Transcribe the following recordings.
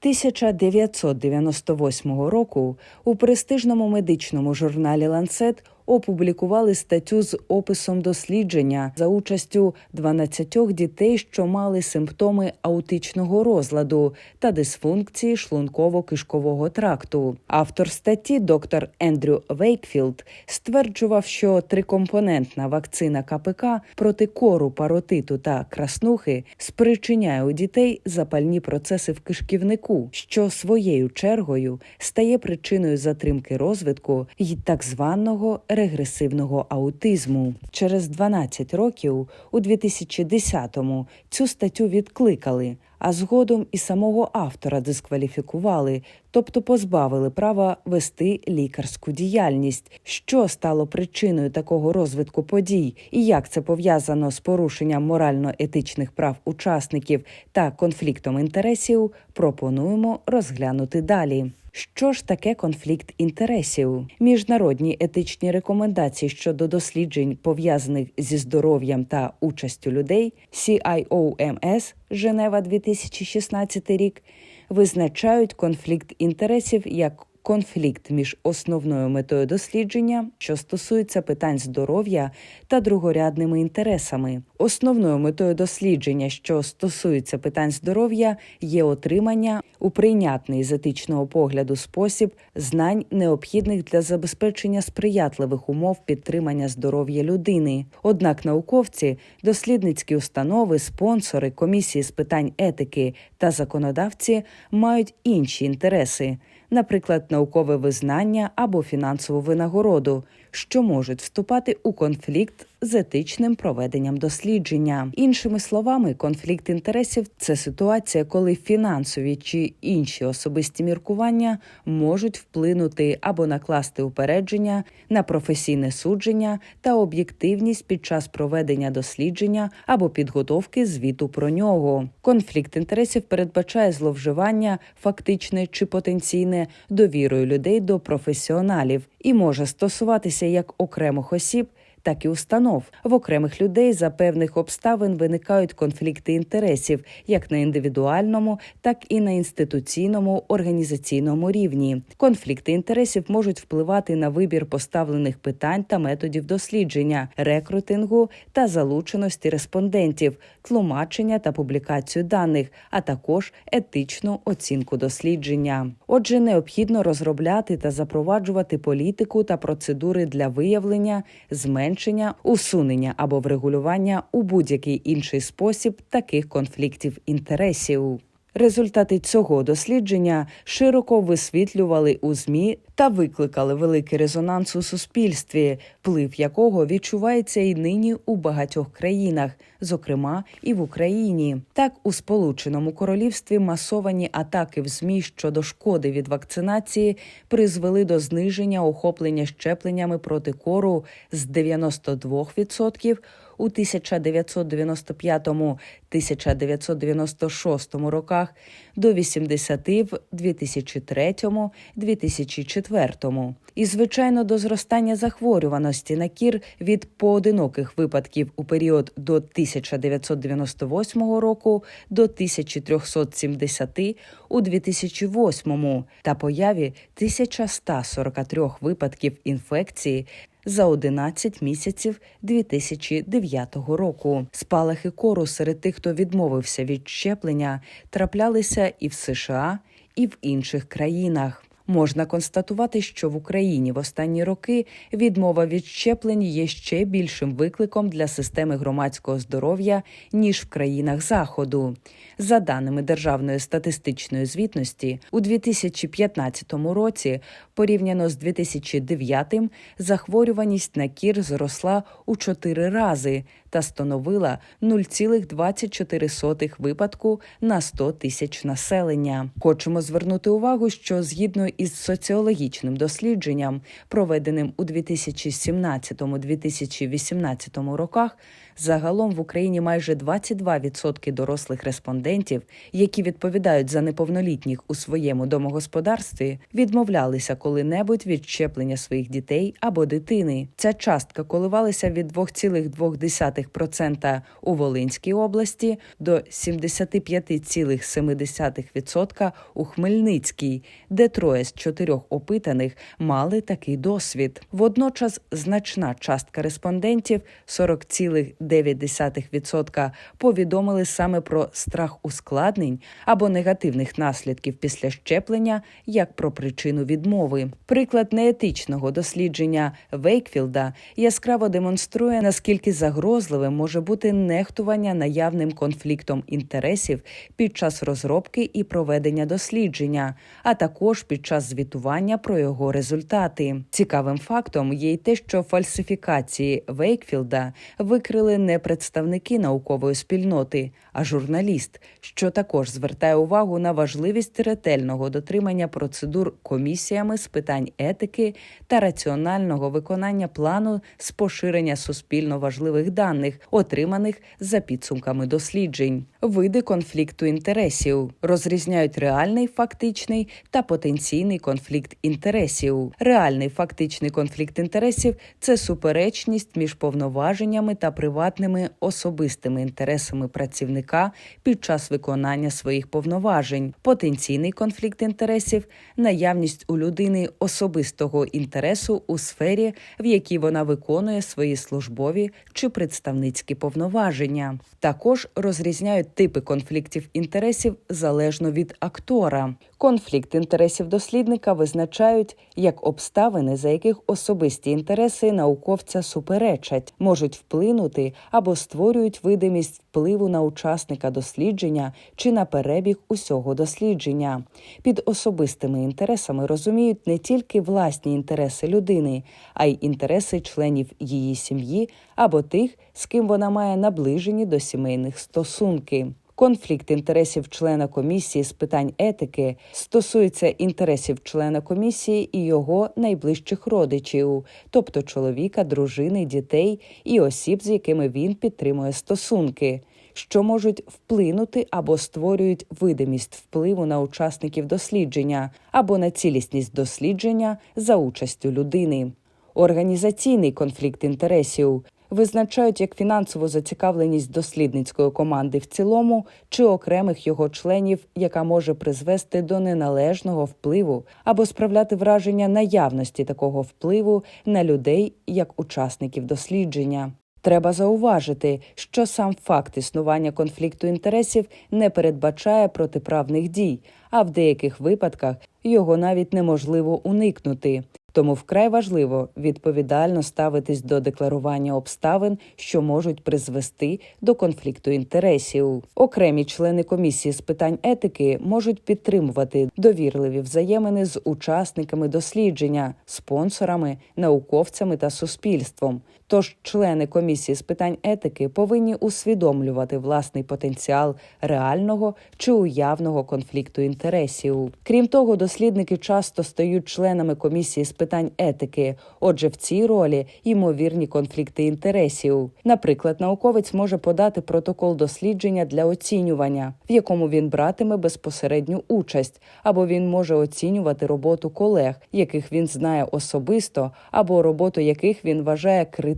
1998 року у престижному медичному журналі Ланцет опублікували статтю з описом дослідження за участю 12 дітей, що мали симптоми аутичного розладу та дисфункції шлунково-кишкового тракту. Автор статті, доктор Ендрю Вейкфілд, стверджував, що трикомпонентна вакцина КПК проти кору, паротиту та краснухи спричиняє у дітей запальні процеси в кишківнику, що своєю чергою стає причиною затримки розвитку й так званого регресивного аутизму. Через 12 років, у 2010-му, цю статтю відкликали, а згодом і самого автора дискваліфікували, тобто позбавили права вести лікарську діяльність. Що стало причиною такого розвитку подій, і як це пов'язано з порушенням морально-етичних прав учасників та конфліктом інтересів, пропонуємо розглянути далі. Що ж таке конфлікт інтересів? Міжнародні етичні рекомендації щодо досліджень, пов'язаних зі здоров'ям та участю людей CIOMS Женева 2016 рік визначають конфлікт інтересів як конфлікт між основною метою дослідження, що стосується питань здоров'я та другорядними інтересами. Основною метою дослідження, що стосується питань здоров'я, є отримання у прийнятний з етичного погляду спосіб знань, необхідних для забезпечення сприятливих умов підтримання здоров'я людини. Однак науковці, дослідницькі установи, спонсори, комісії з питань етики та законодавці мають інші інтереси наприклад, наукове визнання або фінансову винагороду, що можуть вступати у конфлікт з етичним проведенням дослідження. Іншими словами, конфлікт інтересів це ситуація, коли фінансові чи інші особисті міркування можуть вплинути або накласти упередження на професійне судження та об'єктивність під час проведення дослідження або підготовки звіту про нього. Конфлікт інтересів передбачає зловживання, фактичне чи потенційне довірою людей до професіоналів і може стосуватися як окремих осіб. Так і установ в окремих людей за певних обставин виникають конфлікти інтересів як на індивідуальному, так і на інституційному організаційному рівні. Конфлікти інтересів можуть впливати на вибір поставлених питань та методів дослідження, рекрутингу та залученості респондентів, тлумачення та публікацію даних, а також етичну оцінку дослідження. Отже, необхідно розробляти та запроваджувати політику та процедури для виявлення, зменшення, усунення або врегулювання у будь-який інший спосіб таких конфліктів інтересів. Результати цього дослідження широко висвітлювали у змі та викликали великий резонанс у суспільстві, вплив якого відчувається і нині у багатьох країнах, зокрема і в Україні. Так у Сполученому Королівстві масовані атаки в змі щодо шкоди від вакцинації призвели до зниження охоплення щепленнями проти кору з 92% у 1995-1996 роках до 80 в 2003-2004. І, звичайно, до зростання захворюваності на кір від поодиноких випадків у період до 1998 року до 1370 у 2008 та появі 1143 випадків інфекції за 11 місяців 2009 року. Спалахи кору серед тих, хто відмовився від щеплення, траплялися і в США, і в інших країнах. Можна констатувати, що в Україні в останні роки відмова від щеплень є ще більшим викликом для системи громадського здоров'я ніж в країнах заходу. За даними Державної статистичної звітності, у 2015 році, порівняно з 2009, захворюваність на кір зросла у 4 рази та становила 0,24 випадку на 100 тисяч населення. Хочемо звернути увагу, що згідно із соціологічним дослідженням, проведеним у 2017-2018 роках, Загалом в Україні майже 22% дорослих респондентів, які відповідають за неповнолітніх у своєму домогосподарстві, відмовлялися коли-небудь від щеплення своїх дітей або дитини. Ця частка коливалася від 2,2% у Волинській області до 75,7% у Хмельницькій, де троє з чотирьох опитаних мали такий досвід. Водночас значна частка респондентів 40,9% повідомили саме про страх ускладнень або негативних наслідків після щеплення як про причину відмови. Приклад неетичного дослідження Вейкфілда яскраво демонструє наскільки загрозливим може бути нехтування наявним конфліктом інтересів під час розробки і проведення дослідження, а також під час звітування про його результати. Цікавим фактом є й те, що фальсифікації Вейкфілда викрили не представники наукової спільноти, а журналіст, що також звертає увагу на важливість ретельного дотримання процедур комісіями з питань етики та раціонального виконання плану з поширення суспільно важливих даних, отриманих за підсумками досліджень. Види конфлікту інтересів розрізняють реальний фактичний та потенційний конфлікт інтересів. Реальний фактичний конфлікт інтересів це суперечність між повноваженнями та приватними особистими інтересами працівника під час виконання своїх повноважень. Потенційний конфлікт інтересів наявність у людини особистого інтересу у сфері, в якій вона виконує свої службові чи представницькі повноваження. Також розрізняють типи конфліктів інтересів залежно від актора. Конфлікт інтересів дослідника визначають як обставини, за яких особисті інтереси науковця суперечать, можуть вплинути або створюють видимість впливу на учасника дослідження чи на перебіг усього дослідження. Під особистими інтересами розуміють не тільки власні інтереси людини, а й інтереси членів її сім'ї або тих, з ким вона має наближені до сімейних стосунки. Конфлікт інтересів члена комісії з питань етики стосується інтересів члена комісії і його найближчих родичів, тобто чоловіка, дружини, дітей і осіб, з якими він підтримує стосунки, що можуть вплинути або створюють видимість впливу на учасників дослідження або на цілісність дослідження за участю людини. Організаційний конфлікт інтересів визначають як фінансову зацікавленість дослідницької команди в цілому чи окремих його членів, яка може призвести до неналежного впливу або справляти враження наявності такого впливу на людей як учасників дослідження. Треба зауважити, що сам факт існування конфлікту інтересів не передбачає протиправних дій, а в деяких випадках його навіть неможливо уникнути. Тому вкрай важливо відповідально ставитись до декларування обставин, що можуть призвести до конфлікту інтересів. Окремі члени комісії з питань етики можуть підтримувати довірливі взаємини з учасниками дослідження, спонсорами, науковцями та суспільством. Тож члени комісії з питань етики повинні усвідомлювати власний потенціал реального чи уявного конфлікту інтересів. Крім того, дослідники часто стають членами комісії з питань етики. Отже, в цій ролі ймовірні конфлікти інтересів. Наприклад, науковець може подати протокол дослідження для оцінювання, в якому він братиме безпосередню участь, або він може оцінювати роботу колег, яких він знає особисто, або роботу яких він вважає критичною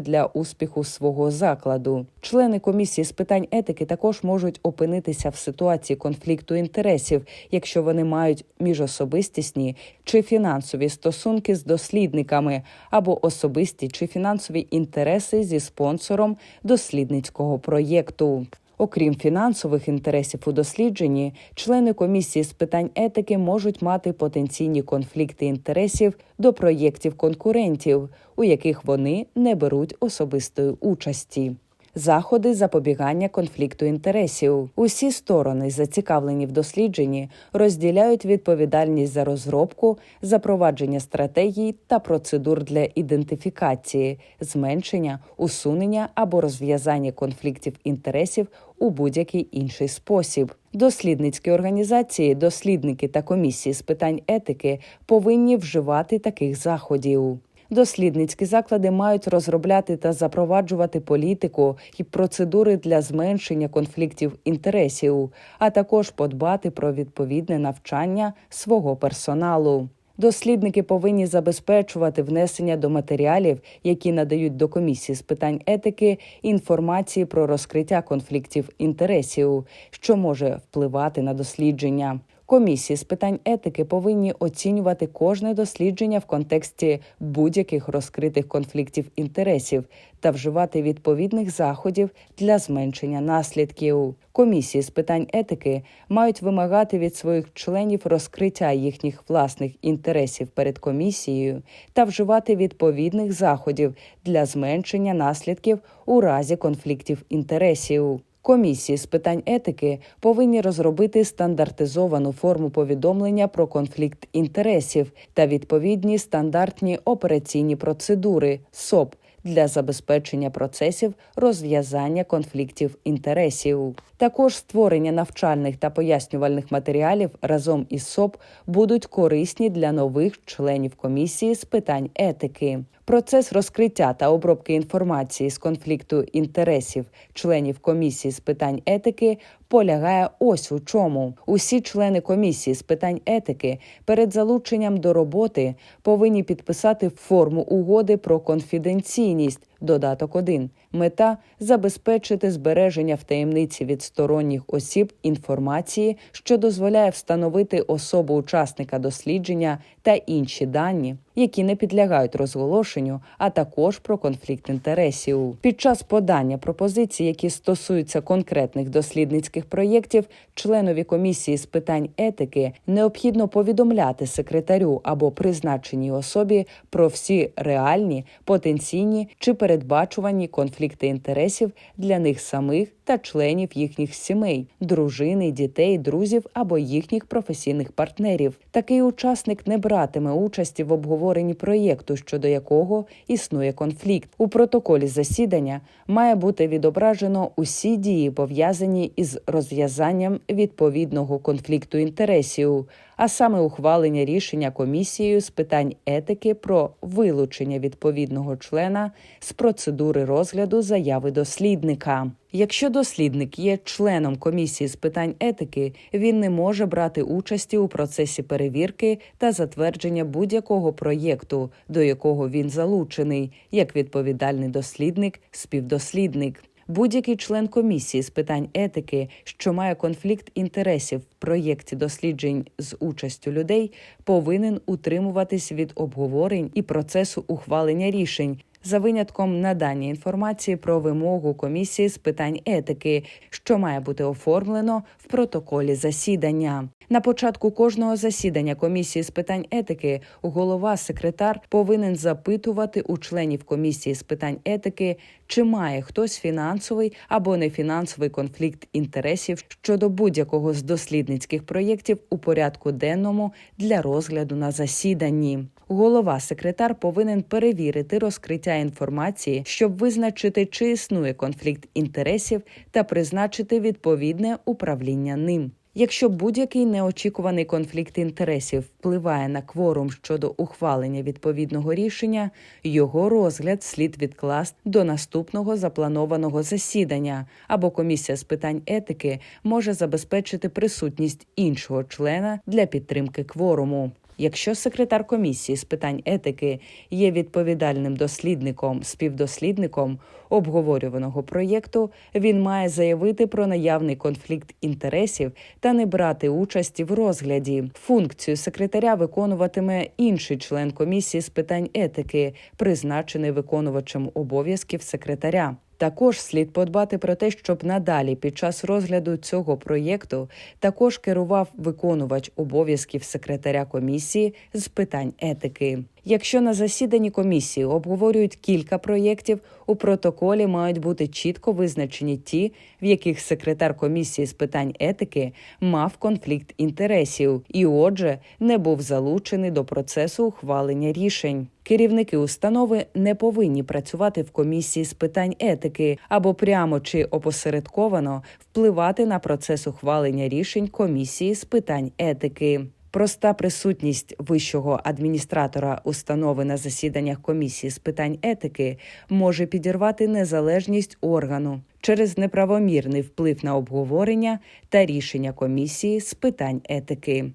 для успіху свого закладу. Члени комісії з питань етики також можуть опинитися в ситуації конфлікту інтересів, якщо вони мають міжособистісні чи фінансові стосунки з дослідниками або особисті чи фінансові інтереси зі спонсором дослідницького проєкту. Окрім фінансових інтересів у дослідженні, члени комісії з питань етики можуть мати потенційні конфлікти інтересів до проєктів конкурентів, у яких вони не беруть особистої участі. Заходи запобігання конфлікту інтересів. Усі сторони, зацікавлені в дослідженні, розділяють відповідальність за розробку, запровадження стратегій та процедур для ідентифікації, зменшення, усунення або розв'язання конфліктів інтересів у будь-який інший спосіб. Дослідницькі організації, дослідники та комісії з питань етики повинні вживати таких заходів. Дослідницькі заклади мають розробляти та запроваджувати політику і процедури для зменшення конфліктів інтересів, а також подбати про відповідне навчання свого персоналу. Дослідники повинні забезпечувати внесення до матеріалів, які надають до комісії з питань етики, інформації про розкриття конфліктів інтересів, що може впливати на дослідження. Комісії з питань етики повинні оцінювати кожне дослідження в контексті будь-яких розкритих конфліктів інтересів та вживати відповідних заходів для зменшення наслідків. Комісії з питань етики мають вимагати від своїх членів розкриття їхніх власних інтересів перед комісією та вживати відповідних заходів для зменшення наслідків у разі конфліктів інтересів. Комісії з питань етики повинні розробити стандартизовану форму повідомлення про конфлікт інтересів та відповідні стандартні операційні процедури СОП для забезпечення процесів розв'язання конфліктів інтересів. Також створення навчальних та пояснювальних матеріалів разом із СОП будуть корисні для нових членів комісії з питань етики. Процес розкриття та обробки інформації з конфлікту інтересів членів комісії з питань етики полягає ось у чому. Усі члени комісії з питань етики перед залученням до роботи повинні підписати форму угоди про конфіденційність. Додаток 1. мета забезпечити збереження в таємниці від сторонніх осіб інформації, що дозволяє встановити особу учасника дослідження та інші дані, які не підлягають розголошенню, а також про конфлікт інтересів. Під час подання пропозицій, які стосуються конкретних дослідницьких проєктів, членові комісії з питань етики необхідно повідомляти секретарю або призначеній особі про всі реальні, потенційні чи передбачувані конфлікти інтересів для них самих та членів їхніх сімей, дружини, дітей, друзів або їхніх професійних партнерів. Такий учасник не братиме участі в обговоренні проєкту, щодо якого існує конфлікт. У протоколі засідання має бути відображено усі дії, пов'язані із розв'язанням відповідного конфлікту інтересів, а саме ухвалення рішення комісією з питань етики про вилучення відповідного члена з процедури розгляду заяви дослідника. Якщо дослідник є членом комісії з питань етики, він не може брати участі у процесі перевірки та затвердження будь-якого проєкту, до якого він залучений, як відповідальний дослідник, співдослідник. Будь-який член комісії з питань етики, що має конфлікт інтересів в проєкті досліджень з участю людей, повинен утримуватись від обговорень і процесу ухвалення рішень за винятком надання інформації про вимогу комісії з питань етики, що має бути оформлено в протоколі засідання. На початку кожного засідання комісії з питань етики голова секретар повинен запитувати у членів комісії з питань етики, чи має хтось фінансовий або нефінансовий конфлікт інтересів щодо будь-якого з дослідницьких проєктів у порядку денному для розгляду на засіданні. Голова секретар повинен перевірити розкриття інформації, щоб визначити, чи існує конфлікт інтересів та призначити відповідне управління ним. Якщо будь-який неочікуваний конфлікт інтересів впливає на кворум щодо ухвалення відповідного рішення, його розгляд слід відкласти до наступного запланованого засідання, або комісія з питань етики може забезпечити присутність іншого члена для підтримки кворуму. Якщо секретар комісії з питань етики є відповідальним дослідником, співдослідником обговорюваного проєкту, він має заявити про наявний конфлікт інтересів та не брати участі в розгляді. Функцію секретаря виконуватиме інший член комісії з питань етики, призначений виконувачем обов'язків секретаря. Також слід подбати про те, щоб надалі під час розгляду цього проєкту також керував виконувач обов'язків секретаря комісії з питань етики. Якщо на засіданні комісії обговорюють кілька проєктів, у протоколі мають бути чітко визначені ті, в яких секретар комісії з питань етики мав конфлікт інтересів і, отже, не був залучений до процесу ухвалення рішень. Керівники установи не повинні працювати в комісії з питань етики або прямо чи опосередковано впливати на процес ухвалення рішень комісії з питань етики. Проста присутність вищого адміністратора установи на засіданнях комісії з питань етики може підірвати незалежність органу через неправомірний вплив на обговорення та рішення комісії з питань етики.